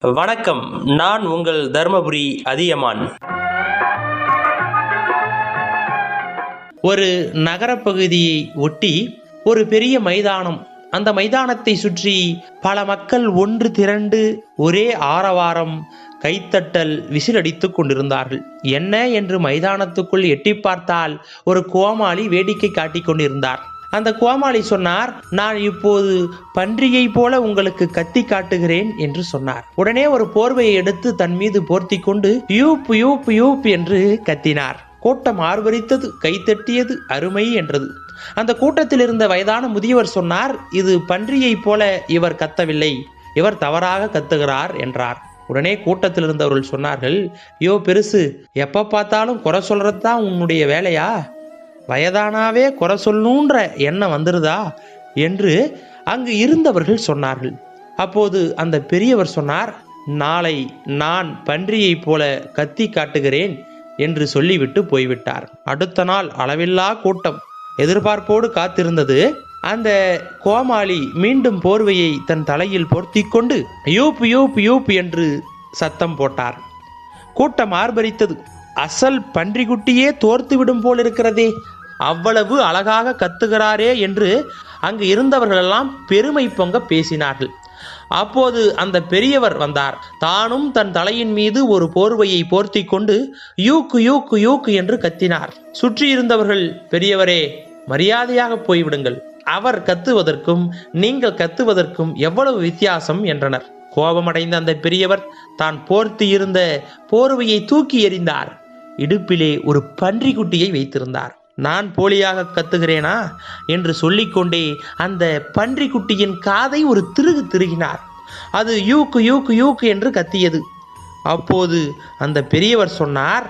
வணக்கம். நான் உங்கள் தர்மபுரி அதியமான். ஒரு நகரப்பகுதியை ஒட்டி ஒரு பெரிய மைதானம். அந்த மைதானத்தை சுற்றி பல மக்கள் ஒன்று திரண்டு ஒரே ஆரவாரம் கைத்தட்டல் விசிலடித்துக் கொண்டிருந்தார்கள். என்ன என்று மைதானத்துக்குள் எட்டி பார்த்தால் ஒரு கோமாளி வேடிக்கை காட்டிக் கொண்டிருந்தார். அந்த கோமாளி சொன்னார் நான் இப்போது பன்றியை போல உங்களுக்கு கத்தி காட்டுகிறேன் என்று சொன்னார். உடனே ஒரு போர்வையை எடுத்து தன் மீது போர்த்தி கொண்டு யூப் யூப் யூப் என்று கத்தினார். கூட்டம் ஆர்வரித்தது கைத்தட்டியது அருமை என்றது. அந்த கூட்டத்தில் இருந்த வயதான முதியவர் சொன்னார் இது பன்றியைப் போல இவர் கத்தவில்லை இவர் தவறாக கத்துகிறார் என்றார். உடனே கூட்டத்தில் இருந்தவர்கள் சொன்னார்கள் யோ பெருசு எப்ப பார்த்தாலும் குறை சொல்றது தான் உன்னுடைய வேலையா? வயதானாவே குறை சொல்லணுன்ற எண்ணம் வந்துருதா? என்று அங்கு இருந்தவர்கள் சொன்னார்கள். அப்போது அந்த பெரியவர் சொன்னார் நாளை நான் பன்றியைப் போல கத்தி காட்டுகிறேன் என்று சொல்லிவிட்டு போய்விட்டார். அடுத்த நாள் அளவில்லா கூட்டம் எதிர்பார்ப்போடு காத்திருந்தது. அந்த கோமாளி மீண்டும் போர்வையை தன் தலையில் பொருத்தி கொண்டு யூப் யூப் யூப் என்று சத்தம் போட்டார். கூட்டம் ஆர்ப்பரித்தது. அசல் பன்றிக்குட்டியே தோர்த்து விடும் போல் இருக்கிறதே அவ்வளவு அழகாக கத்துகிறாரே என்று அங்கு இருந்தவர்களெல்லாம் பெருமை பொங்க பேசினார்கள். அப்போது அந்த பெரியவர் வந்தார். தானும் தன் தலையின் மீது ஒரு போர்வையை போர்த்தி கொண்டு யூக்கு யூக்கு யூக்கு என்று கத்தினார். சுற்றி இருந்தவர்கள் பெரியவரே மரியாதையாக போய்விடுங்கள். அவர் கத்துவதற்கும் நீங்கள் கத்துவதற்கும் எவ்வளவு வித்தியாசம் என்றனர். கோபமடைந்த அந்த பெரியவர் தான் போர்த்தி இருந்த போர்வையை தூக்கி எறிந்தார். இடுப்பிலே ஒரு பன்றிக்குட்டியை வைத்திருந்தார். நான் போலியாக கத்துகிறேனா? என்று சொல்லிக்கொண்டே அந்த பன்றிக்குட்டியின் காதை ஒரு திருகு திருகினார். அது யூக்கு யூக்கு யூக்கு என்று கத்தியது. அப்போது அந்த பெரியவர் சொன்னார்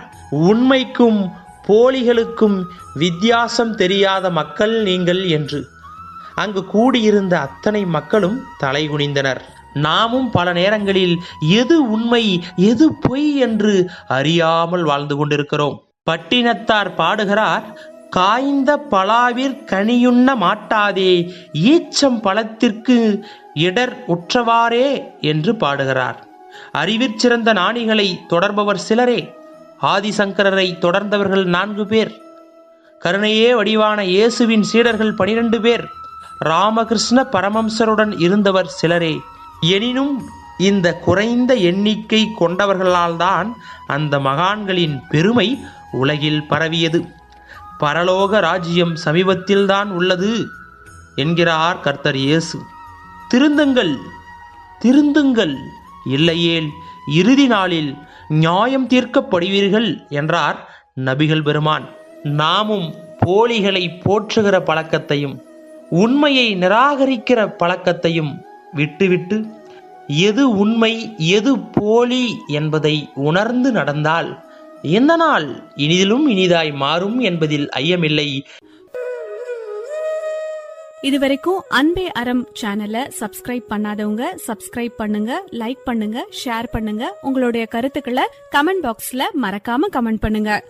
உண்மைக்கும் போலிகளுக்கும் வித்தியாசம் தெரியாத மக்கள் நீங்கள் என்று. அங்கு கூடியிருந்த அத்தனை மக்களும் தலைகுனிந்தனர் நாமும் பல நேரங்களில் எது உண்மை எது பொய் என்று அறியாமல் வாழ்ந்து கொண்டிருக்கிறோம். பட்டினத்தார் பாடுகிறார் காய்ந்த பலாவிற் கனியுண்ண மாட்டாதே ஈச்சம் பழத்திற்கு இடர் உற்றவாறே என்று பாடுகிறார். அறிவிற் சிறந்த நாணிகளை தொடர்பவர் சிலரே ஆதிசங்கரரை தொடர்ந்தவர்கள் நான்கு பேர். கருணையே வடிவான இயேசுவின் சீடர்கள் பனிரெண்டு பேர். ராமகிருஷ்ண பரமம்சருடன் இருந்தவர் சிலரே. எனினும் இந்த குறைந்த எண்ணிக்கை கொண்டவர்களால்தான் அந்த மகான்களின் பெருமை உலகில் பரவியது. பரலோக ராஜ்யம் சமீபத்தில்தான் உள்ளது என்கிறார் கர்த்தர் இயேசு. திருந்துங்கள் திருந்துங்கள் இல்லையேல் இறுதி நாளில் நியாயம் தீர்க்கப்படுவீர்கள் என்றார் நபிகள் பெருமான். நாமும் போலிகளை போற்றுகிற பழக்கத்தையும் உண்மையை நிராகரிக்கிற பழக்கத்தையும் விட்டுவிட்டு எது உண்மை எது போலி என்பதை உணர்ந்து நடந்தால் இந்த நாள் இனிதிலும் இனிதாய் மாறும் என்பதில் ஐயமில்லை. இதுவரைக்கும் அன்பே அறம் சேனலை சப்ஸ்கிரைப் பண்ணாதவங்க சப்ஸ்கிரைப் பண்ணுங்க லைக் பண்ணுங்க ஷேர் பண்ணுங்க. உங்களுடைய கருத்துக்களை கமெண்ட் பாக்ஸ்ல மறக்காம கமெண்ட் பண்ணுங்க.